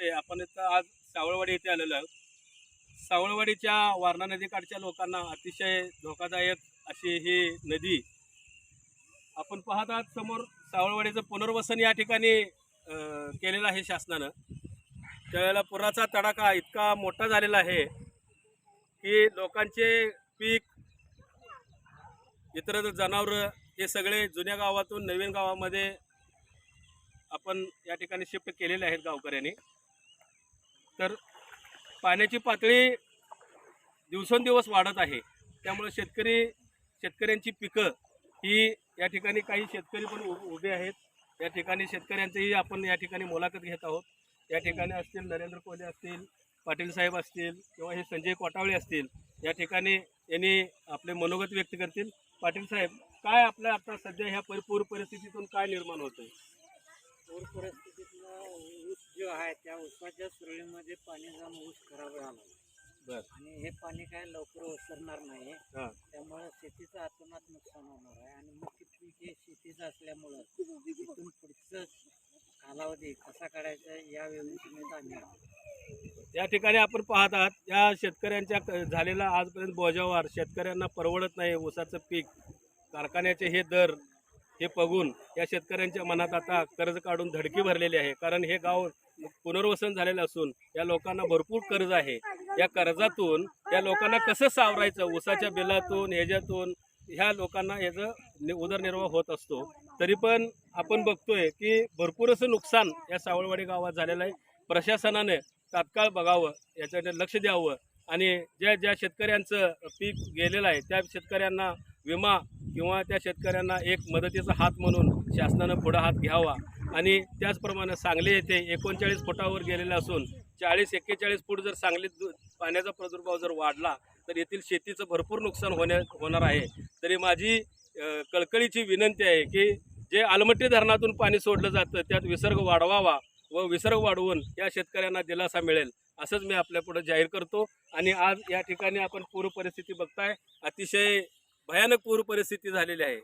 आहे आपण इथं आज सावळवाडी येथे आलेलो आहोत. सावळवाडीच्या वारणा नदीकाठच्या लोकांना अतिशय धोकादायक अशी ही नदी आपण पाहत आहात समोर सावळवाडीचं पुनर्वसन या ठिकाणी अं, केलेलं आहे शासनानं. त्यावेळेला पुराचा तडाखा इतका मोठा झालेला आहे की लोकांचे पीक इतर जनावरं हे सगळे जुन्या गावातून नवीन गावामध्ये आपण या ठिकाणी शिफ्ट केलेले आहेत गावकऱ्यांनी. तर पाण्याची पातळी दिवसेंदिवस वाढत आहे. त्यामुळे शेतकरी शेतकऱ्यांची पिकं ही या ठिकाणी काही शेतकरी पण उभे आहेत. या ठिकाणी शेतकऱ्यांचीही आपण या ठिकाणी मुलाखत घेत आहोत. या ठिकाणी असतील नरेंद्र कोहली असतील पाटील साहेब असतील किंवा हे संजय कोटावळे असतील या ठिकाणी यांनी आपले मनोगत व्यक्त करतील. पाटील साहेब काय आपल्या आता सध्या ह्या परिपूर परिस्थितीतून काय निर्माण होतं पूर परिस्थितीतून ऊस जो आहे त्या ऊसाच्या सुरळीमध्ये पाणी जाऊन ऊस खराब झाला बर. आणि हे पाणी काय लवकर ओसरणार नाही हां. त्यामुळे शेतीचं आतोनात नुकसान होणार आहे. आणि मुख्य पीक हे शेतीचं असल्यामुळं तिथून पुढचं कालावधी कसा काढायचा या व्यवस्थेत आम्ही आहोत. या ठिकाणी आपण पाहत आहात या शेतकऱ्यांच्या क- झालेला आजपर्यंत बोजावार शेतकऱ्यांना परवडत नाही ऊसाचं पीक कारखान्याचे हे दर हे बघून या शेतकऱ्यांच्या मनात आता कर्ज काढून धडकी भरलेली आहे. कारण हे गाव पुनर्वसन झालेलं असून या लोकांना भरपूर कर्ज आहे. या कर्जातून या लोकांना कसं सावरायचं? ऊसाच्या बिलातून ह्याच्यातून ह्या लोकांना याचं नि- उदरनिर्वाह होत असतो. तरी पण आपण बघतोय की भरपूर असं नुकसान या सावळवाडी गावात झालेलं आहे. प्रशासनाने तात्काळ बघावं याच्याकडे लक्ष द्यावं आणि ज्या ज्या शेतकऱ्यांचं पीक गेलेलं आहे त्या शेतकऱ्यांना विमा किंवा त्या शेतकऱ्यांना एक मदतीचा हात म्हणून शासनानं पुढं हात घ्यावा. आणि त्याचप्रमाणे सांगली येथे एकोणचाळीस फुटावर गेलेलं असून चाळीस एक्केचाळीस फूट जर सांगलीत दु- पाण्याचा प्रादुर्भाव जर वाढला तर येथील शेतीचं भरपूर नुकसान होण्या होणार आहे. तरी माझी कळकळीची विनंती आहे की जे आलमट्टी धरणातून पाणी सोडलं जातं त्यात विसर्ग वाढवावा व विसर्ग वाढवून या शेतकऱ्यांना दिलासा मिळेल असंच मी आपल्यापुढे जाहीर करतो. आणि आज या ठिकाणी आपण पूर परिस्थिती बघताय अतिशय भयानक पूर परिस्थिती झालेली आहे.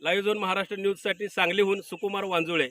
लाईव्ह झोन महाराष्ट्र न्यूजसाठी सांगलीहून सुकुमार वांजुळे.